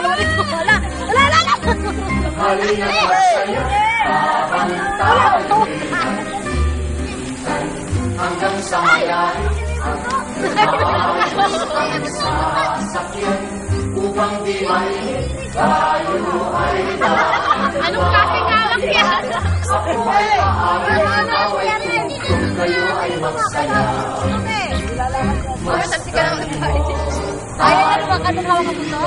Wala. Wala, wala, wala. Magsaya, tayo'y hanggang sa. Maayos ang sasakyan upang di mainit tayo ay. Anong klaseng alak yan? Ako ay aaral, ikaw ay tugtog, kayo ay magsaya. Mas Ayaw na naman ka tumawa ka puso?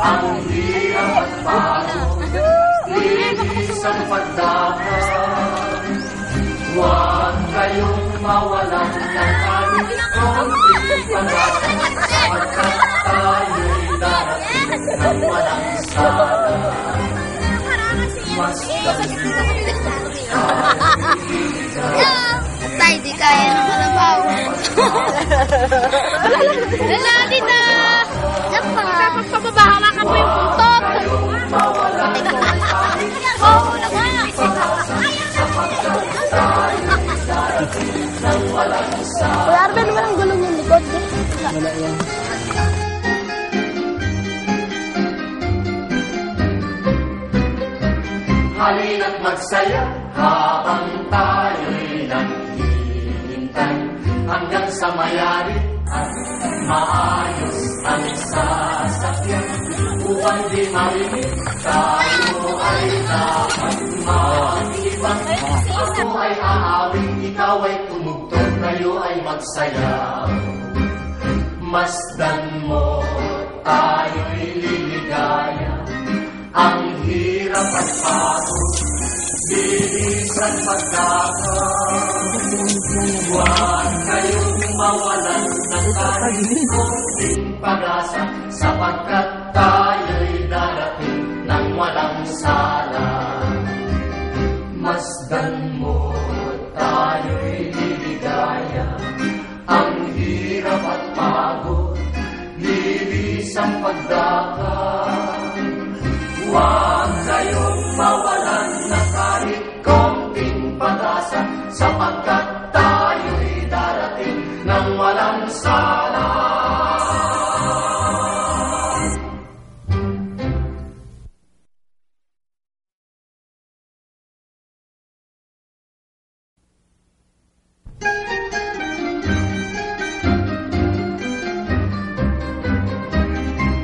Ang hirap pagdakan. Huwag kayong mawalan ng konting pag-asa, sapagkat tayo'y darating ng walang sala. Mas Tay, di kaya ng kalabaw. Lala, tita! Yan pa. Pagpapabahala ka po yung puntot. Oo, naman. Kuya Arben, walang gulong yung likod. Wala yan. Halina't magsaya habang tayo'y naghihintay hanggang sa mayari at maayos ang sasakyan. Upang di mainit tayo ay dapat maglibang ako ay aawing ikaw ay tumugtog kayo ay magsaya. Masdan mo Huwag kayong mawalan ng kahit konting pag-asa, sapagkat tayo'y darating ng walang sala. Masdan mo, tayo'y liligaya, ang hirap at pagod, bilisan pagdakan. Huwag kayong mawalan ng kahit konting pag-asa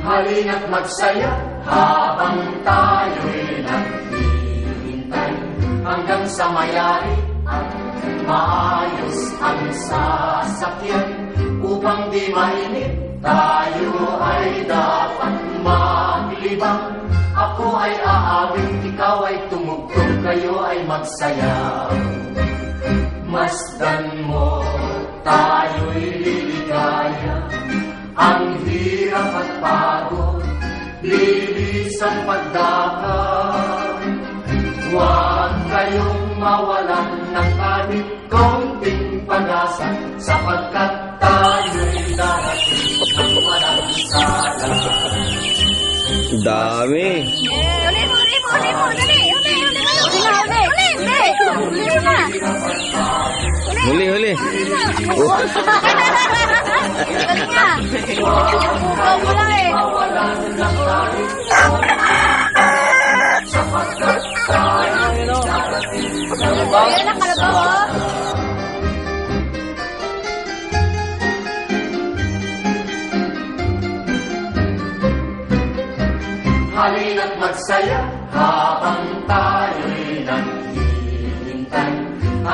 Halina't magsaya habang tayo'y naghihintay. Hanggang sa mayari at maayos ang sasakyan upang di mainit tayo ay dapat maglibang. Ako ay aawing ikaw ay tumugtog kayo ay magsaya. Masdan mo tayo'y liligaya ang hirap at pagod, lilis ang pagdakan. Huwag kayong mawalan ng kahit konting pag-asa, sapagkat tayo'y darating ng walang sala. Dami. Uli mo, uli mo, uli mo, dali. Uli, uli, uli. Uli, uli. Uli, uli. Uli na. Huli, huli. Galing nga. Pukaw mo lang eh. Ayan na, kalabaw oh. Halina't magsaya habang tayo'y naghihintay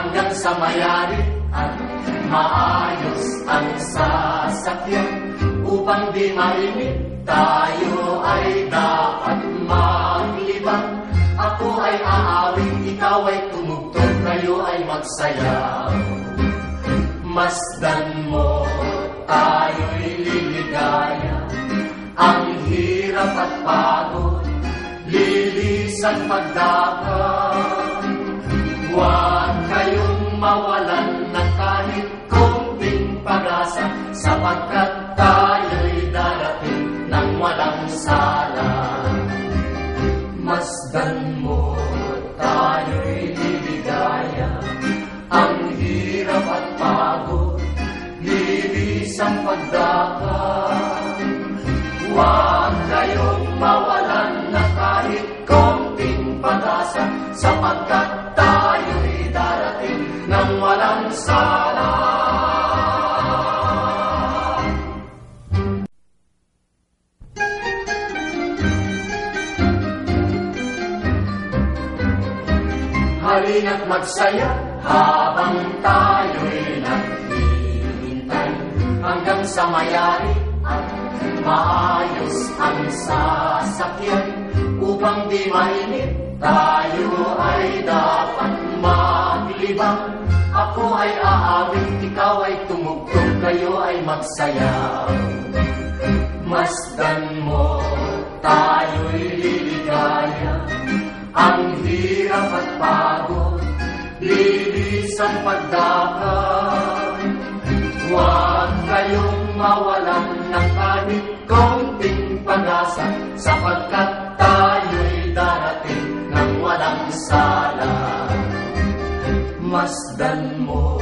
hanggang sa mayari at maayos ang sasakyan upang di mainit tayo ay dapat maglibang ako ay aawing ikaw ay tumugtog kayo ay magsaya. Masdan mo tayo'y liligaya. Ang hirap at pagod, lilisan pagdakan. Huwag kayong mawalan ng kahit konting pag-asa, sapagkat tayo'y darating ng walang sala. Masdan mo, tayo'y liligaya, ang hirap at pagod, lilis ang pagdakan. Huwag kayong mawalan na kahit konting pag-asa sapagkat Halina't magsaya habang tayo'y naghihintay. Hanggang sa mayari at maayos ang sasakyan upang di mainit tayo ay dapat maglibang. Ako ay aawit, ikaw ay tumugtog, kayo ay magsayaw Masdan mo, tayo'y liligaya. Ang hirap at pagod, lilis ang pagdakap Huwag kayong mawalan ng kahit konting pag-asa Sapagkat tayo'y darating ng walang sala. Masdan mo,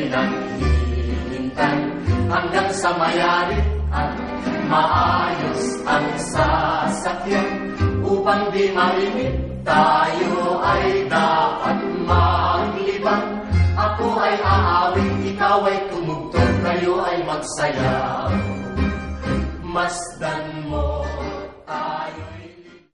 tayo'y naghihintay hanggang sa mayari at maayos ang sasakyan. Upang di mainit tayo ay dapat maglibang. Ako ay aawit, ikaw ay tumugtog, kayo ay magsayaw Masdan mo